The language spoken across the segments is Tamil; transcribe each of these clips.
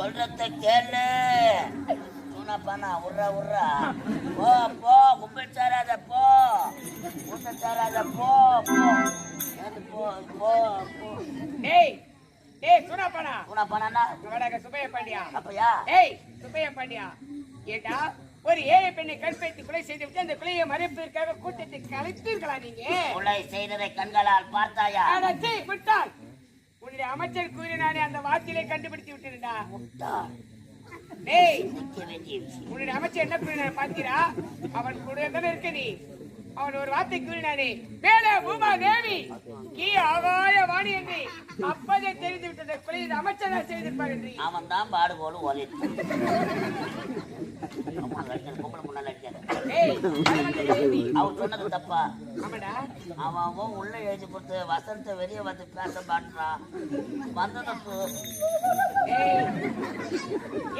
சொல்றத கேளு. சூனா பானா உர்றா உர்றா. போ போ கும்பிட்டு சேராத போ. கூட்ட சேராத போ போ. போ போ போ. டேய் டேய் சுனாப்பனா சூனா பானா வடக சுபைய பாண்டியா? அப்பயா? ஏய் சுப்பைய பாண்டியா? ஏட்டா ஒரு ஏழை பெண்ணை கற்பழித்து கொலை செய்து விட்டு அந்த கொலையை மறைப்பதற்காக கூட்டத்தை கலைத்தீர்களா நீங்க? கொலை செய்ததை கண்களால் பார்த்தாயா? விட்டால் உன்னுடைய அமைச்சர் கூறினானே அந்த வார்த்தையிலே கண்டுபிடித்து விட்டுருந்தா. டேய் உன்னுடைய அமைச்சர் என்ன கூறினார் பார்த்தீரா அவன் கூட தானே இருக்க நீ. அவன் ஒரு வார்த்தை கூறினானே மேலே பூமா தேவி கீ ஆகாய வாணி என்று. அப்பதே தெரிந்து விட்டது. கொலை அமைச்சர் செய்திருப்பார் என்று. அவன் தான் பாடு போல ஒலித்து பொம்பளை முன்னால அடிக்காத. டேய் அது தேவி அவர் சொன்னது தப்பா ஆமாடா அவன் அவன் உள்ள எழுதி கொடுத்து வசந்த வெளியே வந்து பேச மாட்டான் ஏய்,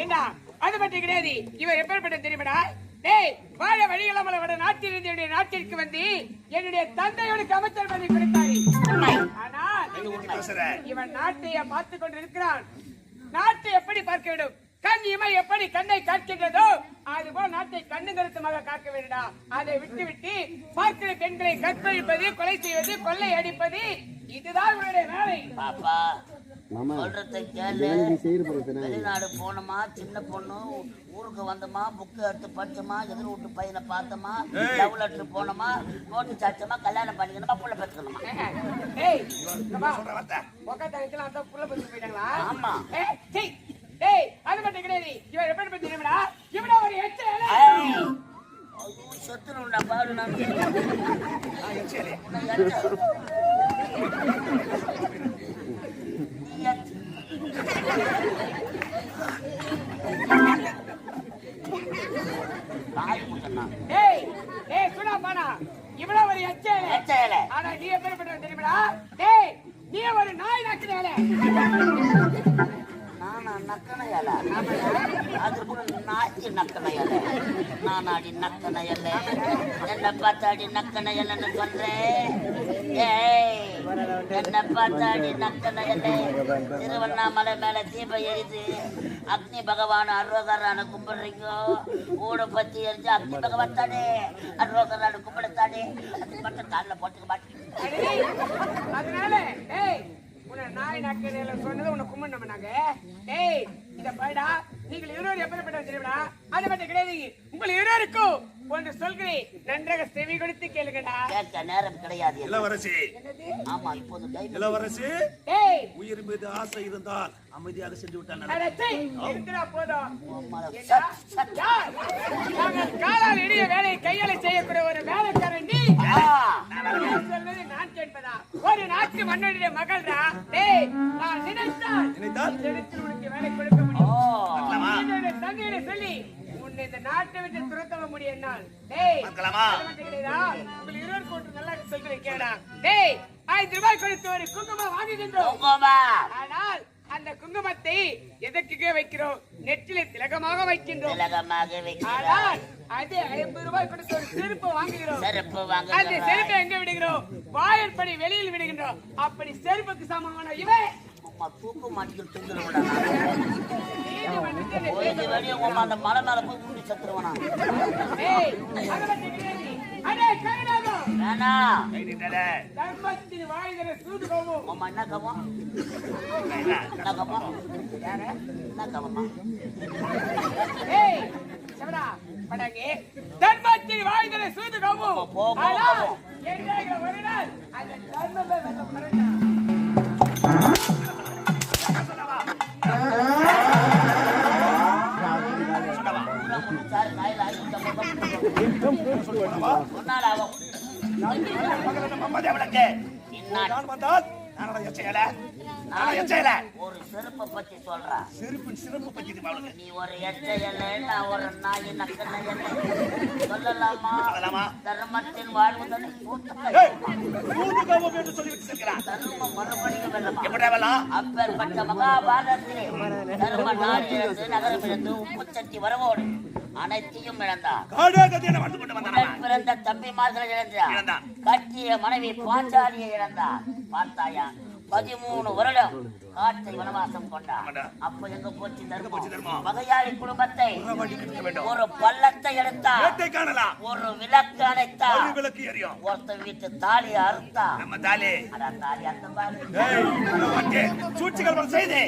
ஏண்டா? அது மட்டும் கிடையாது. இவர் எப்பேற்பட்ட தெரியுமாடா? டேய் வாழ வழியில்லாமல் வட நாட்டில் இருந்து என்னுடைய நாட்டிற்கு வந்து என்னுடைய தந்தையோட அமைச்சர் பதவி கொடுத்தாரு ஆனால் இவன் நாட்டை பார்த்து கொண்டிருக்கிறான். நாட்டை எப்படி பார்க்க வேண்டும்? கண் இமை எப்படி கண்ணை காக்கின்றதோ அதுபோல் நாட்டை கண்ணு கருத்துமாக காக்க வேண்டா அதை விட்டு விட்டு பார்க்கிற பெண்களை கற்பழிப்பது கொலை செய்வது கொள்ளை அடிப்பது இதுதான் இவருடைய வேலை. பாப்பா வெளிநாடு போனோமா சின்ன பொண்ணு? ஊருக்கு வந்தோமா புக்கு எடுத்து படிச்சோமா எதிர் வீட்டு பையனை பார்த்தோமா லவ் லெட்டர் போனோமா நோட்டு சாச்சோமா கல்யாணம் பண்ணிக்கணுமா புள்ள பெற்றுக்கணுமா ஏய், கிடையாது. இவன் எப்படி பத்தி தெரியுமாடா? இவனா ஒரு எச்ச செத்துருவேன்டா, பாரு நான். ஏய், ஏய், பானா. இவனா ஒரு எச்ச இலை. எச்ச இலை. ஆனா நீ எப்படிப்பட்டவன் தெரியுமாடா? டேய், நீ ஒரு நாய் நக்கின இலை. அது கூட நாய்க்கு நக்கன இலை. நானாடி நக்கன பார்த்தாடி நக்கன சொல்றேன். ஏய், என்னை பார்த்தாடி நக்கன திருவண்ணாமலை மேல தீபம் எரிது அக்னி பகவான் அருவகரான கும்பிடுறீங்க. ஊட பத்தி எரிஞ்சு அக்னி பகவான் தானே. அருவகரான கும்பிடத்தானே அது மட்டும் காலில் போட்டுக்க மாட்டேன். உன்னை நாய் சொன்னது உன்னை கும்பிடணும் நாங்க. ஏய் இத பாருடா. நீங்கள் இருவர் எப்படிப்பட்டவன் தெரியுமாடா? அதை மட்டும் கிடையாது உங்கள் இருவருக்கும் ஒன்று சொல்கிறேன். நன்றாக செவி கொடுத்து கேளுங்கடா. கேட்க நேரம் கிடையாது. இளவரசி. ஆமா இப்போது இளவரசி உயிர் மீது ஆசை இருந்தால் அமைதியாக சென்று விட்டான் போதும். காலால் இடிய வேலையை கையால செய்யக்கூடிய ஒரு வேலைக்காரன் நீ. சொல்வது நான் கேட்பதா? ஒரு நாட்டு மன்னனுடைய மகள்டா. டேய் நான் நினைத்தால் நினைத்தால்? இந்த இடத்தில் உனக்கு வேலை கொடுக்க முடியும். சொல்லி உன்னை இந்த நாட்டை விட்டு முடியும் என்னால் டேய் பார்க்கலாமா? அது மட்டும் கிடையாதா? உங்கள் இருவர் கூட்டு நல்லா சொல்கிறேன் கேடா டேய் ஆயிரத்தி ரூபாய் கொடுத்து ஒரு குங்குமம். ஆனால் அந்த குங்குமத்தை எதற்குக வைக்கிறோம் நெற்றிலே திலகமாக வைக்கின்றோம் திலகமாக வைக்கிறார். ஆனால் அது ஐம்பது ரூபாய் கொடுத்து ஒரு செருப்பு வாங்குகிறோம் செருப்பு அந்த வாங்குகிறார். செருப்பை எங்க விடுகிறோம் வாயற்படி வெளியில் விடுகின்றோம் அப்படி செருப்புக்கு சமமான உம்மா தூக்கு மாட்டிக்கிட்டு அந்த மலை மேல போய் செத்துருவேனா? என்ன கவம்? என்ன கவம்? யாரு? என்ன கவமா? ஏய், சிவடா, படாங்கே, தர்மத்தின் வாய்கிற சூது போகும். போ, போ, போ, ஆனால், போ. என்றாகிற ஒரு நாள் அந்த தர்மமே வெல்ல பரண்டா. ஆகும். இன்னாடி நான் வந்தால் நானடா எச்சையல எச்சையல. ஒரு செருப்பை பத்தி சிறப்பு பற்றி அவளுக்கு நீ ஒரு எச்சையல்ல நான் ஒரு நாய் நக்கல்ல சொல்லலாமா? சொல்லலாமா? தர்மத்தின் வாழ்வுதலை ஏய், சூதுகவும் என்று சொல்லிவிட்டு தர்மம் மறுபடியும் வெல்லமா எப்படி அப்பேற்பட்ட மகாபாரதத்திலே தர்ம சட்டி வரவோடு அனைத்தையும் உடன் பிறந்த தம்பிமார்களை இழந்தான். கட்டிய மனைவி பாஞ்சாலியை இழந்தார் பார்த்தாயா? பதிமூணு வருடம் காற்றை வனவாசம் கொண்டார். அப்ப எங்க போச்சு தர்மம்? வகையாளி குடும்பத்தை ஒரு பள்ளத்தை எடுத்தார். ஒரு விளக்கு அணைத்தார். விளக்கு எரியும் ஒருத்த வீட்டு தாலி அறுத்தா நம்ம தாலி. அதான் தாலி அந்த பாரு சூழ்ச்சிகள் செய்து.